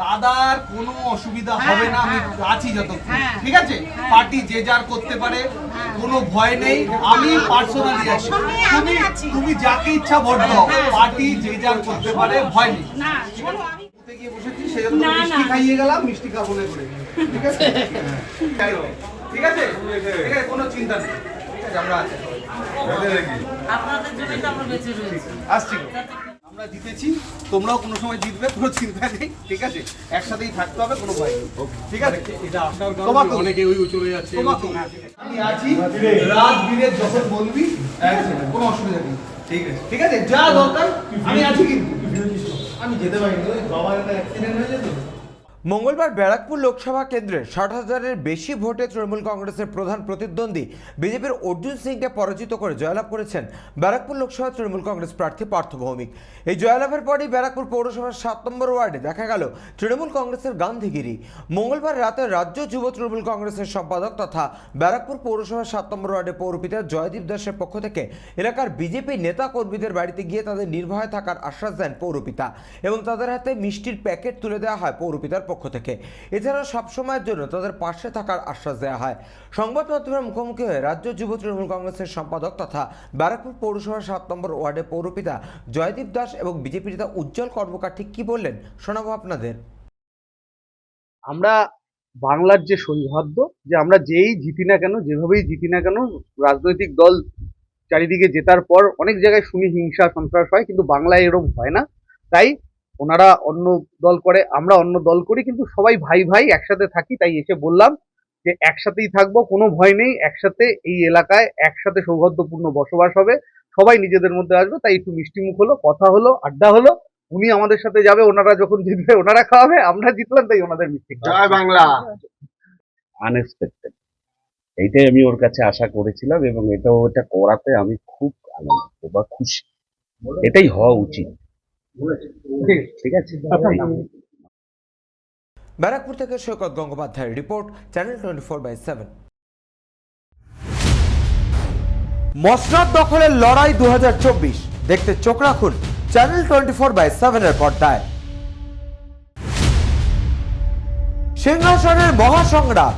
দাদার কোনো অসুবিধা হবে না আমি আছি যত হ্যাঁ। ঠিক আছে? পার্টি যে যার করতে পারে কোনো ভয় নেই আমি পার্সোনালি আছি। তুমি তুমি যাকে ইচ্ছা ভোট দাও পার্টি যে যার করতে পারে ভয় নেই। গিয়ে বসেছি মিষ্টি খাইয়ে গেলাম মিষ্টি খাব না করে ঠিক আছে? ঠিক আছে? ঠিক আছে কোনো চিন্তা নেই। ঠিক আছে আমরা আছি। আপনাদের জন্যই তো আমরা বেঁচে রয়েছি। আসছি। আমরা জিতেছি তোমরাও কোনো সময় জিতবে কোনো চিন্তা নেই ঠিক আছে? একসাথেই থাকতে হবে কোনো ভয় নেই। ঠিক আছে? এটা আসার কারণে অনেকে ওই চলে যাচ্ছে আমি আছি রাত বিরেত যখন বলবি কোনো অসুবিধা নেই। ঠিক আছে? ঠিক আছে? যা দরকার আমি আছি কিন্তু। আমি যেতে ওই বাবার একটা অ্যাক্সিডেন্ট হয়ে যেত। মঙ্গলবার ব্যারাকপুর লোকসভা কেন্দ্রে ষাট হাজারের বেশি ভোটে তৃণমূল কংগ্রেসের প্রধান প্রতিদ্বন্দ্বী বিজেপির অর্জুন সিংকে পরাজিত করে জয়লাভ করেছেন ব্যারাকপুর লোকসভা তৃণমূল কংগ্রেস প্রার্থী পার্থ ভৌমিক। এই জয়লাভের পরই ব্যারাকপুর পৌরসভার সাত নম্বর ওয়ার্ডে দেখা গেল তৃণমূল কংগ্রেসের গান্ধীগিরি। মঙ্গলবার রাতে রাজ্য যুব তৃণমূল কংগ্রেসের সম্পাদক তথা ব্যারাকপুর পৌরসভার সাত নম্বর ওয়ার্ডে পৌরপিতা জয়দীপ দাসের পক্ষ থেকে এলাকার বিজেপি নেতা কর্মীদের বাড়িতে গিয়ে তাদের নির্ভয়ে থাকার আশ্বাস দেন পৌরপিতা এবং তাদের হাতে মিষ্টির প্যাকেট তুলে দেওয়া হয় পৌরপিতার পক্ষ থেকে। এছাড়াও সবসময়ের জন্য তাদের পাশে থাকার আশ্বাস দেওয়া হয়। সংবাদ মাধ্যমের মুখোমুখি হয়ে রাজ্য যুব তৃণমূল কংগ্রেসের সম্পাদক তথা ব্যারাকপুর পৌরসভার সাত নম্বর ওয়ার্ডে পৌরপিতা জয়দীপ দাস এবং বিজেপি নেতা উজ্জ্বল কর্মকার ঠিক কি বললেন, শোনাবো আপনাদের। আমরা বাংলার যে সৌভাগ্য যে আমরা যেই জিতি না কেন, যেভাবেই জিতি না কেন, রাজনৈতিক দল চারিদিকে জেতার পর অনেক জায়গায় শুনি হিংসা সন্ত্রাস হয়, কিন্তু বাংলায় এরকম হয় না। তাই ওনারা অন্য দল করে আমরা অন্য দল করি কিন্তু সবাই ভাই ভাই একসাথে থাকি তাই এসে বললাম যে একসাথেই থাকব কোনো ভয় নেই একসাথে এই এলাকায় একসাথে সৌহার্দ্যপূর্ণ বসবাস হবে সবাই নিজেদের মধ্যে আসবে তাই একটু মিষ্টিমুখ হলো কথা হলো আড্ডা হলো উনি আমাদের সাথে যাবে ওনারা যখন জিতবে ওনারা খাওয়াবে আমরা জিতলাম তাই ওনাদের মিষ্টি। জয় বাংলা। আনএক্সপেক্টেড এইটাই আমি ওর কাছে আশা করেছিলাম এবং এটা ওটা করাতে আমি খুব আনন্দিত বা খুশি। এটাই হওয়া উচিত। ঠিক আছে ব্যারাকপুর থেকে সৈকত গঙ্গোপাধ্যায়ের report channel twenty four by seven. মসনাদ দখলের লড়াই দু হাজার চব্বিশ। দেখতে চোখ রাখুন চ্যানেল টোয়েন্টি ফোর বাই সেভেনের পর্দায়। সিংহাসনের মহাসংগ্রাম